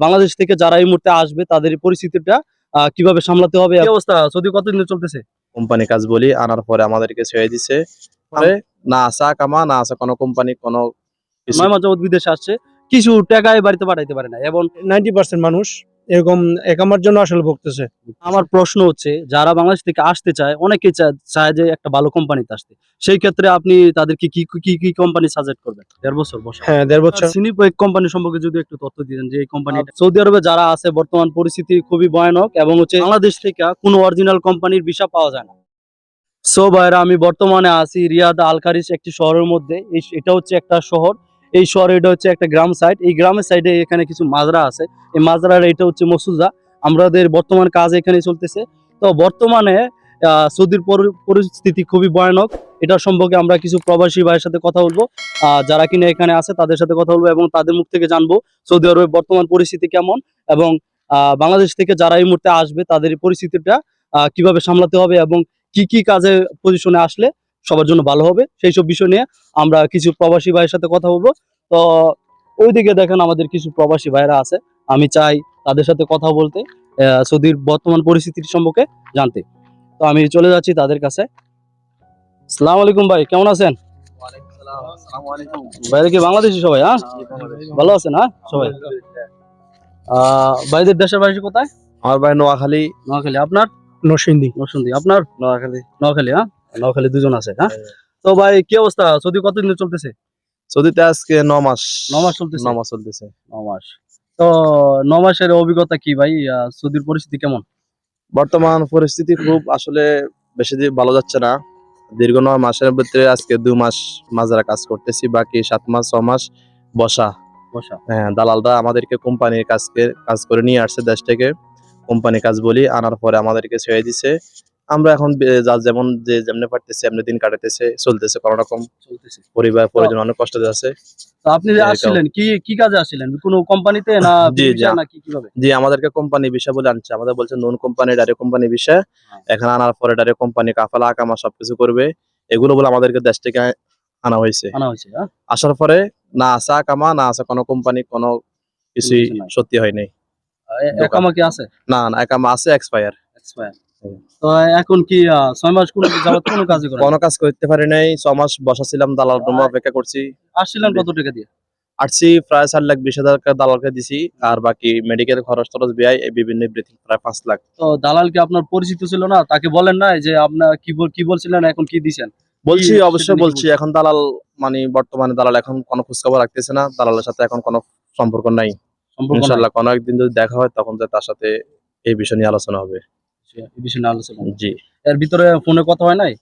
বাংলাদেশ থেকে যারা এই মুহূর্তে আসবে তাদের পরিস্থিতিটা আহ, কীভাবে সামলাতে হবে? অবস্থা? যদি কতদিন চলতেছে? কোম্পানি কাজ বলি আনার পরে আমাদেরকে ছেড়ে দিছে। না আসা কামা না আসা কোনো কোম্পানি কোনো নয় মাঝে বিদেশে আসছে। কিছু টাকায় বাড়িতে পাঠাইতে পারে না। এবং নাইনটি পার্সেন্ট মানুষ এরকম একামার জন্য আসলে ভুগতেছে। আমার প্রশ্ন হচ্ছে যারা বাংলাদেশ থেকে আসতে চায় অনেকেই চায় যে একটা ভালো কোম্পানিতে আসতে। সেই ক্ষেত্রে আপনি তাদেরকে কি কি কি কোম্পানি সাজেস্ট করবেন? দেড় বছর বসে হ্যাঁ দেড় বছর। সিনিপয়েক কোম্পানি সম্পর্কে যদি একটু তথ্য দিতেন যে এই কোম্পানি সৌদি আরবে যারা আছে বর্তমান পরিস্থিতি খুবই ভয়ানক এবং হচ্ছে বাংলাদেশ থেকে কোনো অরিজিনাল কোম্পানির ভিসা পাওয়া যায় না। সো ভাইরা আমি বর্তমানে আছি রিয়াদ আলকারিস একটি শহরের মধ্যে। এটা হচ্ছে একটা শহর। এই শহরে এটা হচ্ছে একটা গ্রাম সাইড এই গ্রামের সাইডে এখানে কিছু মাজরা আছে। এই মাজরার এটা হচ্ছে মসুজা আমাদের বর্তমান কাজ এখানে চলতেছে। তো বর্তমানে সৌদির পরিস্থিতি খুবই ভয়ানক। এটার সম্পর্কে আমরা কিছু প্রবাসী ভাইয়ের সাথে কথা বলব। আহ, যারা কিনা এখানে আছে তাদের সাথে কথা বলব এবং তাদের মুখ থেকে জানব সৌদি আরবের বর্তমান পরিস্থিতি কেমন এবং বাংলাদেশ থেকে যারা এই মুহূর্তে আসবে তাদের পরিস্থিতিটা কীভাবে সামলাতে হবে এবং কি কি কাজে পজিশনে আসলে সবার জন্য ভালো হবে। সেই সব বিষয় নিয়ে আমরা কিছু প্রবাসী ভাইয়ের সাথে কথা বলব। তো ওইদিকে দেখেন আমাদের কিছু প্রবাসী ভাইরা আছে। আমি চাই তাদের সাথে কথা বলতে আহ, সৌদির বর্তমান পরিস্থিতির সম্পর্কে জানতে। তো আমি চলে যাচ্ছি তাদের কাছে। সালাম আলাইকুম ভাই কেমন আছেন? বাইরে কি বাংলাদেশি সবাই হ্যাঁ? ভালো আছেন হ্যাঁ? সবাই। আহ ভাইদের দেশের বাড়ি কোথায়? আমার ভাই নোয়াখালী। নোয়াখালী। আপনার? নরসিংদী। নরসিংদী। আপনার? নোয়াখালী। নোয়াখালী হ্যাঁ? নোয়াখালী দুজন আছে হ্যাঁ? তো ভাই কি অবস্থা? সৌদি কতদিন চলতেছে? সৌদিতে আজকে ন মাস। ন মাস চলতেছে? ন মাস চলতেছে। ন মাস। তো ন মাসের অভিজ্ঞতা কি ভাই? সৌদির পরিস্থিতি কেমন? বর্তমান পরিস্থিতি খুব আসলে বেশি দিন ভালো যাচ্ছে না। দীর্ঘ নয় মাসের ভিতরে আজকে দু মাস মাজরা কাজ করতেছি বাকি সাত মাস ছ মাস বসা। বসা। হ্যাঁ দালালরা আমাদেরকে কোম্পানির কাজকে কাজ করে নিয়ে আসছে দেশ থেকে। কোম্পানি কাজ বলি আনার পরে আমাদেরকে ছেড়ে দিছে। আমরা এখন যেমন যে যেমনি পারতেছে এমনি দিন কাটাতেছে চলতেছে কোনো রকম। চলতেছে। পরিবার পরিজন অনেক কষ্ট আছে। আপনি যে আসছিলেন কি কি কাজে আসছিলেন? কোনো কোম্পানিতে না জি, জি। visa না কি কীভাবে? জি আমাদেরকে কোম্পানি বিষয় বলে আনছে। আমাদের বলছে নন কোম্পানি ডাইরেক্ট কোম্পানি বিষয় হ্যাঁ। এখানে আনার পরে ডাইরেক্ট কোম্পানি কাফালা আকামা সবকিছু করবে। এগুলো বলে আমাদেরকে দেশ থেকে আনা হয়েছে। আনা হয়েছে হ্যাঁ। আসার পরে না আসা কামা না আসা কোনো কোম্পানি কোনো কিছুই সত্যি হয়। একামা কি আছে? না না একামা আছে এক্সপায়ার। তো এখন কি ছয় মাস কোনো যাবত কোনো কাজই করেন? কোনো কাজ করতে পারি নাই ছ মাস বসাছিলাম দালাল রুমে অপেক্ষা করছি। আসছিলেন কত টাকা দিয়ে? আসছি প্রায় চার লাখ বিশ হাজার টাকা দালালকে দিছি আর বাকি মেডিকেল খরচ টরচ ব্যয় এই বিভিন্ন এভরিথিং প্রায় পাঁচ লাখ। তো দালাল কি আপনার পরিচিত ছিল না? তাকে বলেন না যে আপনার কি বল- কি বলছিলেন এখন কি দিছেন? বলছি অবশ্যই বলছি এখন দালাল মানে বর্তমানে দালাল এখন কোনো খোঁজখবর রাখতেছে না দালালের সাথে এখন কোনো সম্পর্ক নাই? ইনশাল্লাহ কোনো একদিন যদি দেখা হয় তখন তার সাথে এই বিষয় নিয়ে আলোচনা হবে। এই বিষয়ে আলোচনা জি। এর ভিতরে ফোনে কথা হয় নাই?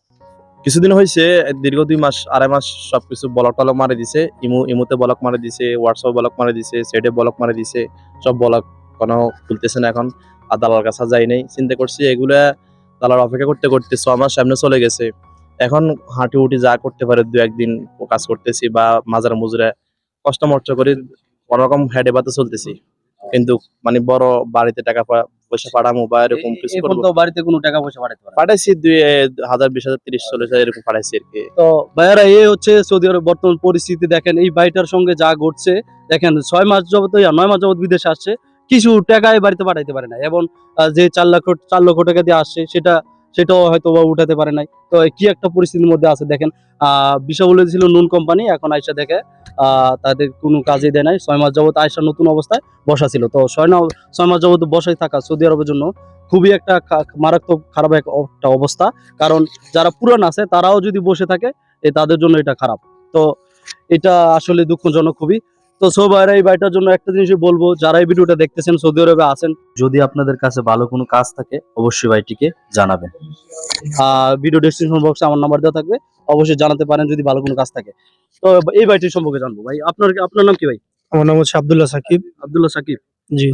কিছুদিন হয়েছে দীর্ঘ দুই মাস আড়াই মাস সবকিছু ব্লক টলক মারে দিছে ইমু ইমুতে ব্লক মারে দিছে হোয়াটসঅ্যাপ ব্লক মারে দিছে সেটে ব্লক মারে দিছে সব ব্লক কোনো খুলতেছে না এখন আর দালাল কাছে যাই নাই। চিন্তা করছি এগুলা দালাল অপেক্ষা করতে করতে ছ মাস সামনে চলে গেছে। এখন হাঁটি উঠি যা করতে পারে দু একদিন কাজ করতেছি বা মাজার মুজরা কষ্ট মর্চ করে কোনোরকম হেডে বাতে চলতেছি। কিন্তু মানে বড় বাড়িতে টাকা পয়সা পাঠামো বা এরকম কিছু করব। তো বাড়িতে কোনো টাকা পয়সা পাঠাতে পারে। পাঠাইছি দুই হাজার বিশ হাজার তিরিশ চল্লিশ হাজার এরকম পাঠাইছি আর কি। তো ভাইয়ারা এই হচ্ছে সৌদি আরব বর্তমান পরিস্থিতি। দেখেন এই বাড়িটার সঙ্গে যা ঘটছে দেখেন ছয় মাস যাবত নয় মাস যাবত বিদেশে আসছে। কিছু টাকায় বাড়িতে পাঠাইতে পারে না। এবং যে চার লক্ষ চার লক্ষ টাকা দিয়ে আসছে সেটা সেটাও হয়তো বা উঠাতে পারে নাই। তো কি একটা পরিস্থিতির মধ্যে আছে দেখেন, আহ, বিষয় বলেছিল নুন কোম্পানি, এখন আইসা দেখে তাদের কোনো কাজে দেয় নাই। ছয় মাস যাবত আইসা নতুন অবস্থায় বসা ছিল। তো ছয় না ছয় মাস যাবত বসাই থাকা সৌদি আরবের জন্য খুবই একটা মারাত্মক খারাপ এক- একটা অবস্থা। কারণ যারা পুরান আছে, তারাও যদি বসে থাকে তাদের জন্য এটা খারাপ। তো এটা আসলে দুঃখজনক খুবই। তো সো ভাইরা এই বাড়িটার জন্য একটা জিনিসই বলব যারা এই ভিডিওটা দেখতেছেন সৌদি আরবে আছেন যদি আপনাদের কাছে ভালো কোনো কাজ থাকে অবশ্যই ভাইটিকে জানাবেন। ভিডিও ডেসক্রিপশন বক্সে আমার নাম্বার দেওয়া থাকবে অবশ্যই জানাতে পারেন যদি ভালো কোনো কাজ থাকে। তো এই বাড়িটির সম্পর্কে জানব ভাই আপনার আপনার নাম কি ভাই? আমার নাম হচ্ছে আব্দুল্লাহ সাকিব। আব্দুল্লাহ সাকিব। জি।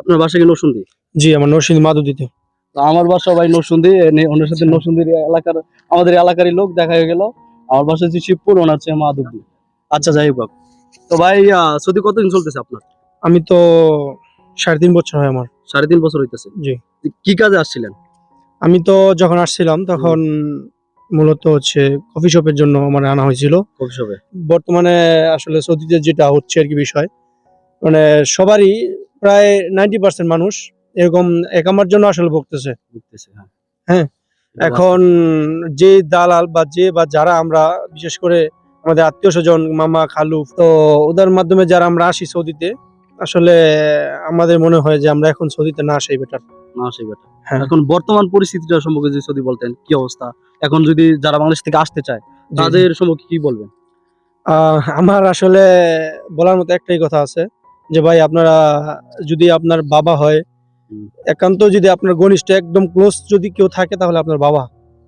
আপনার বাসা কি নরসুন্দি জি আমার নরসিংদী মাদুদিতে তো আমার বাসা ভাই নরসুন্দি এ- ওনার সাথে নরসুন্দির এলাকার আমাদের এলাকারই লোক দেখা হয়ে গেল। আমার বাসা হচ্ছে শিবপুর ওনার হচ্ছে মাধবদী। আচ্ছা যাই হোক। তো ভাই সৌদি কতদিন চলতেছে আপনার? আমি তো সাড়ে তিন বছর হয় আমার। সাড়ে তিন বছর হইতেছে। জি। কি কাজে আসছিলেন? আমি তো যখন আসছিলাম তখন মূলত হচ্ছে কফি শপের জন্য মানে আনা হয়েছিল। কফি শপে? বর্তমানে আসলে সৌদিতে যেটা হচ্ছে আর কি বিষয় মানে সবারই প্রায় নাইনটি পার্সেন্ট মানুষ এরকম একামার জন্য আসলে ভুগতেছে। বুঝতেছি হ্যাঁ। হ্যাঁ, এখন যে দালাল বা যে বা যারা আমরা বিশেষ করে আমাদের আত্মীয় স্বজন মামা খালু তো ওদের মাধ্যমে যারা আমরা আসি সৌদিতে আসলে আমাদের মনে হয় যে আমরা এখন সৌদিতে না আসাই বেটার না সেই ব্যাটা হ্যাঁ। এখন বর্তমান পরিস্থিতিটা সম্পর্কে যদি যদি বলতেন কি অবস্থা? এখন যদি যারা বাংলাদেশ থেকে আসতে চায় তাদের সম্পর্কে কি বলবেন? আমার আসলে বলার মতো একটাই কথা আছে যে ভাই আপনারা যদি আপনার বাবা হয় একান্ত যদি আপনার ঘনিষ্ঠ একদম ক্লোজ যদি কেউ থাকে তাহলে আপনার বাবা।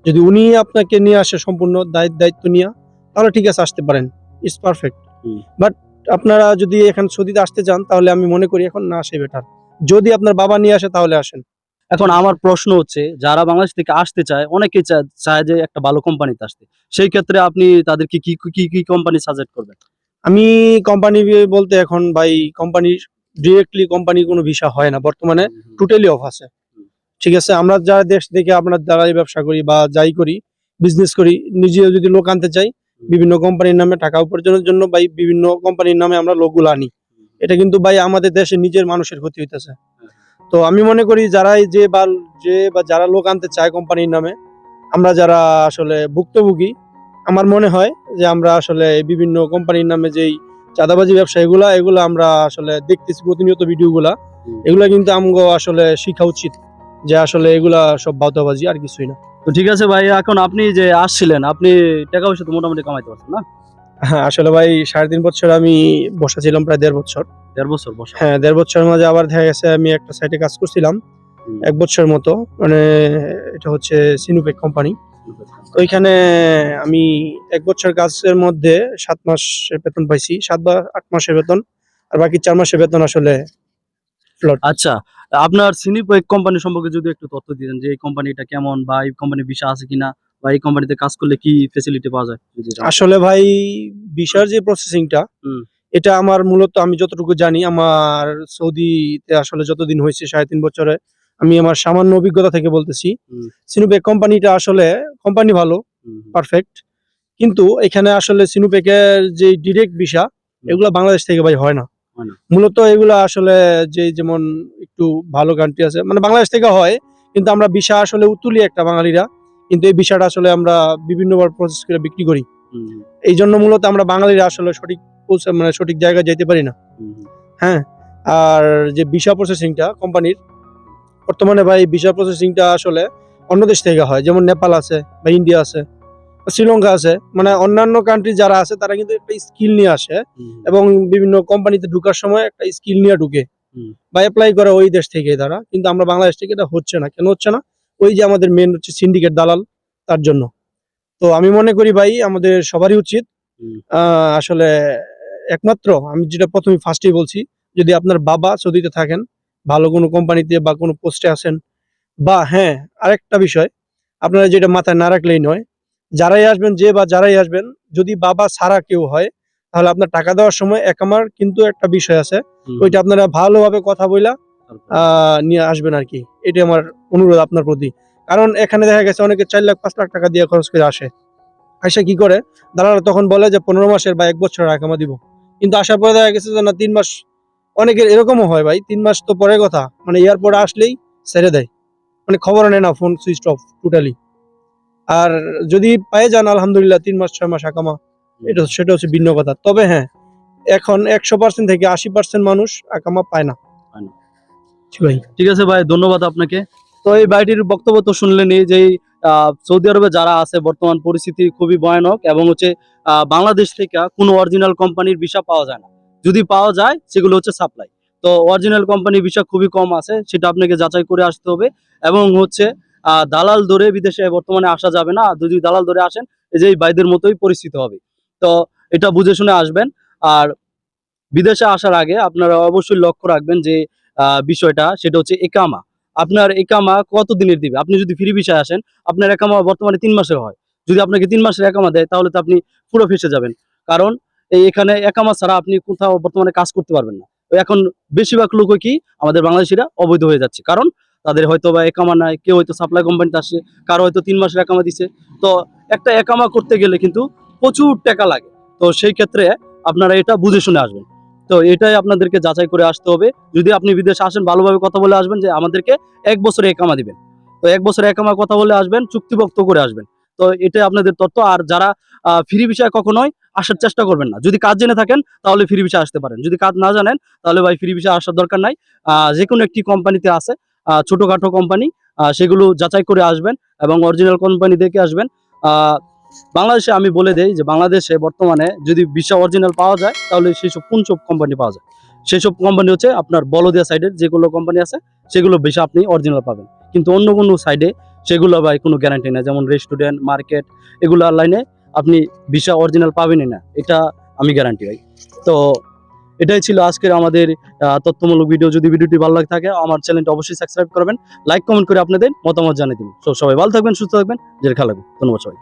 যদি উনি আপনাকে নিয়ে আসে সম্পূর্ণ দায়িত্ব দায়িত্ব নিয়ে তাহলে ঠিক আছে আসতে পারেন। ইটস পারফেক্ট বাট আপনারা যদি এখানে সৌদিতে আসতে চান তাহলে আমি মনে করি এখন না আসে বেটার যদি আপনার বাবা নিয়ে আসে তাহলে আসেন। এখন আমার প্রশ্ন হচ্ছে যারা বাংলাদেশ থেকে আসতে চায় অনেকে চায় যে একটা ভালো কোম্পানিতে আসতে। সেই ক্ষেত্রে আপনি তাদেরকে কি কি কি কোম্পানি সাজেস্ট করবেন? আমি কোম্পানি বলতে এখন ভাই কোম্পানির ডিরেক্টলি কোম্পানি কোনো ভিসা হয় না। বর্তমানে টোটালি অফ আছে। ঠিক আছে আমরা যারা দেশ থেকে আপনার দ্বারাই ব্যবসা করি বা যাই করি বিজনেস করি নিজেও যদি লোক আনতে চাই বিভিন্ন কোম্পানির নামে টাকা উপার্জনের জন্য বা বিভিন্ন কোম্পানির নামে আমরা লোকগুলো আনি। এটা কিন্তু ভাই আমাদের দেশে নিজের মানুষের ক্ষতি হইতেছে। তো আমি মনে করি যারাই যে বা যে বা যারা লোক আনতে চায় কোম্পানির নামে আমরা যারা আসলে ভুক্তভোগী আমার মনে হয় যে আমরা আসলে বিভিন্ন কোম্পানির নামে যেই চাঁদাবাজি ব্যবসা এগুলা এগুলো আমরা আসলে দেখতেছি প্রতিনিয়ত ভিডিওগুলা। এগুলা কিন্তু আমগো আসলে শিখা উচিত। যে আসলে এগুলা সব বাউতাবাজি আর কিছুই না। তো ঠিক আছে ভাই এখন আপনি যে আসছিলেন আপনি টাকা পয়সা তো মোটামুটি কামাইতে পারছেন না? হ্যাঁ আসলে ভাই সাড়ে তিন বছর আমি বসা ছিলাম প্রায় দেড় বছর। দেড় বছর বসা? হ্যাঁ দেড় বছরের মাঝে আবার দেখা গেছে আমি একটা সাইটে কাজ করছিলাম এক বছরের মতো। মানে এটা হচ্ছে সিনুপেক কোম্পানি ওইখানে আমি এক বছর কাজের মধ্যে সাত মাসের বেতন পাইছি সাত বা আট মাসের বেতন আর বাকি চার মাসের বেতন আসলে আচ্ছা আপনার সিনিপেক কোম্পানি সম্পর্কে যদি একটু তথ্য দিতেন যে এই কোম্পানিটা কেমন বা এই কোম্পানির বিষয় আছে কিনা বা এই কোম্পানিতে কাজ করলে কি ফেসিলিটি পাওয়া যায়? আসলে ভাই বিশার যে প্রসেসিংটা এটা আমার মূলত আমি যতটুকু জানি আমার সৌদিতে আসলে যতদিন হয়েছে সাড়ে তিন বছরে আমি আমার সামান্য অভিজ্ঞতা থেকে বলতেছি। সিনুপেক কোম্পানিটা আসলে কোম্পানি ভালো পারফেক্ট কিন্তু এখানে আসলে সিনুপেকের যে ডিরেক্ট ভিসা এগুলো বাংলাদেশ থেকে ভাই হয় না। মূলত এগুলো আসলে যে যেমন একটু ভালো কান্ট্রি আছে মানে বাংলাদেশ থেকে হয় কিন্তু আমরা ভিসা আসলে উতুলি একটা বাঙালিরা কিন্তু এই ভিসাটা আসলে আমরা বিভিন্নবার প্রসেস করে বিক্রি করি। এই জন্য মূলত আমরা বাঙালিরা আসলে সঠিক মানে সঠিক জায়গায় যেতে পারি না। হ্যাঁ আর যে ভিসা প্রসেসিংটা কোম্পানির বর্তমানে ভাই ভিসা প্রসেসিংটা আসলে অন্য দেশ থেকে হয় যেমন নেপাল আছে বা ইন্ডিয়া আছে। শ্রীলঙ্কা আছে। মানে অন্যান্য কান্ট্রি যারা আছে তারা কিন্তু একটা স্কিল নিয়ে আসে এবং বিভিন্ন কোম্পানিতে ঢুকার সময় একটা স্কিল নিয়ে ঢুকে বা অ্যাপ্লাই করে ওই দেশ থেকে তারা। কিন্তু আমরা বাংলাদেশ থেকে এটা হচ্ছে না। কেন হচ্ছে না? ওই যে আমাদের মেন হচ্ছে সিন্ডিকেট দালাল তার জন্য। তো আমি মনে করি ভাই আমাদের সবারই উচিত। আহ, আসলে একমাত্র আমি যেটা প্রথমে ফার্স্টেই বলছি যদি আপনার বাবা সৌদিতে থাকেন ভালো কোনো কোম্পানিতে বা কোনো পোস্টে আছেন বা হ্যাঁ আরেকটা বিষয় আপনারা যেটা মাথায় না রাখলেই নয় যারাই আসবেন যে বা যারাই আসবেন যদি বাবা ছাড়া কেউ হয় তাহলে আপনার টাকা দেওয়ার সময় একামার কিন্তু একটা বিষয় আছে। ওইটা আপনারা ভালোভাবে কথা বইলা আহ, নিয়ে আসবেন আর কি। এটা আমার অনুরোধ আপনার প্রতি। কারণ এখানে দেখা গেছে অনেকে চার লাখ পাঁচ লাখ টাকা দিয়ে খরচ করে আসে। আসে কি করে? দালাল তখন বলে যে পনেরো মাসের বা এক বছরের আকামা দিব। কিন্তু আসার পরে দেখা গেছে যে না তিন মাস অনেকের এরকমও হয় ভাই তিন মাস তো পরে কথা। মানে এয়ারপোর্ট আসলেই ছেড়ে দেয়। মানে খবর নেয় না ফোন সুইচ অফ টোটালি আর যদি পেয়ে যান আলহামদুলিল্লাহ তিন মাস ছয় মাস আকামা এটা সেটা হচ্ছে ভিন্ন কথা। তবে হ্যাঁ এখন একশো পার্সেন্ট থেকে আশি পার্সেন্ট মানুষ আকামা পায় না। ভাই। ঠিক আছে ভাই ধন্যবাদ আপনাকে। তো এই ভাইটির বক্তব্য তো শুনলেনই যে সৌদি আরবে যারা আছে বর্তমান পরিস্থিতি খুবই ভয়ানক এবং হচ্ছে আহ, বাংলাদেশ থেকে কোনো অরিজিনাল কোম্পানির ভিসা পাওয়া যায় না। যদি পাওয়া যায় সেগুলো হচ্ছে সাপ্লাই তো অরিজিনাল কোম্পানির ভিসা খুবই কম আছে সেটা আপনাকে যাচাই করে আসতে হবে। এবং হচ্ছে দালাল ধরে বিদেশে বর্তমানে আসা যাবে না। যদি দালাল ধরে আসেন যে এই ভাইদের মতোই পরিস্থিতি হবে। তো এটা বুঝে শুনে আসবেন। আর বিদেশে আসার আগে আপনারা অবশ্যই লক্ষ্য রাখবেন যে বিষয়টা সেটা হচ্ছে একামা। আপনার একামা কত দিনের দিবে? আপনি যদি ফ্রি বিষয় আসেন, আপনার একামা বর্তমানে তিন মাসের হয়। যদি আপনাকে তিন মাসের একামা দেয়, তাহলে তো আপনি পুরো ফেসে যাবেন। কারণ এই এখানে একামা ছাড়া আপনি কোথাও বর্তমানে কাজ করতে পারবেন না। এখন বেশিরভাগ লোক কি? আমাদের বাংলাদেশিরা অবৈধ হয়ে যাচ্ছে। কারণ তাদের হয়তো বা একামা নাই, কেউ হয়তো সাপ্লাই কোম্পানিতে আসছে কারও হয়তো তিন মাসের একামা দিছে। তো একটা একামা করতে গেলে কিন্তু প্রচুর টাকা লাগে। তো সেই ক্ষেত্রে আপনারা এটা বুঝে শুনে আসবেন। তো এটাই আপনাদেরকে যাচাই করে আসতে হবে। যদি আপনি বিদেশে আসেন, ভালোভাবে কথা বলে আসবেন যে আমাদেরকে এক বছরে একামা দিবেন। তো এক বছরে একামা কথা বলে আসবেন চুক্তিভক্ত করে আসবেন। তো এটাই আপনাদের তথ্য। আর যারা ফ্রি বিষয়ে কখনোই আসার চেষ্টা করবেন না। যদি কাজ জেনে থাকেন, তাহলে ফ্রি বিষয়ে আসতে পারেন। যদি কাজ না জানেন, তাহলে ভাই ফ্রি বিষয়ে আসার দরকার নাই। যে কোনো একটি কোম্পানিতে আছে ছোটখাটো কোম্পানি সেগুলো যাচাই করে আসবেন এবং অরিজিনাল কোম্পানি দেখে আসবেন। বাংলাদেশে আমি বলে দেই যে বাংলাদেশে বর্তমানে যদি ভিসা অরিজিনাল পাওয়া যায়, তাহলে সেসব কোন সব কোম্পানি পাওয়া যায়। সেসব কোম্পানি হচ্ছে আপনার বলদিয়া সাইডের যেগুলো কোম্পানি আছে, সেগুলো ভিসা আপনি অরিজিনাল পাবেন। কিন্তু অন্য কোনো সাইডে সেগুলো ভাই কোনো গ্যারান্টি নেই। যেমন রেস্টুরেন্ট মার্কেট এগুলো লাইনে আপনি ভিসা অরিজিনাল পাবেনই না। এটা আমি গ্যারান্টি ভাই। তো এটাই ছিল আজকের আমাদের তথ্যমূলক ভিডিও যদি ভিডিওটি ভালো লাগে থাকে, আমার চ্যানেলটা অবশ্যই সাবস্ক্রাইব করবেন লাইক কমেন্ট করে আপনাদের মতামত জানিয়ে দিন সবাই ভালো থাকবেন, সুস্থ থাকবেন যে খেলা ধন্যবাদ সবাই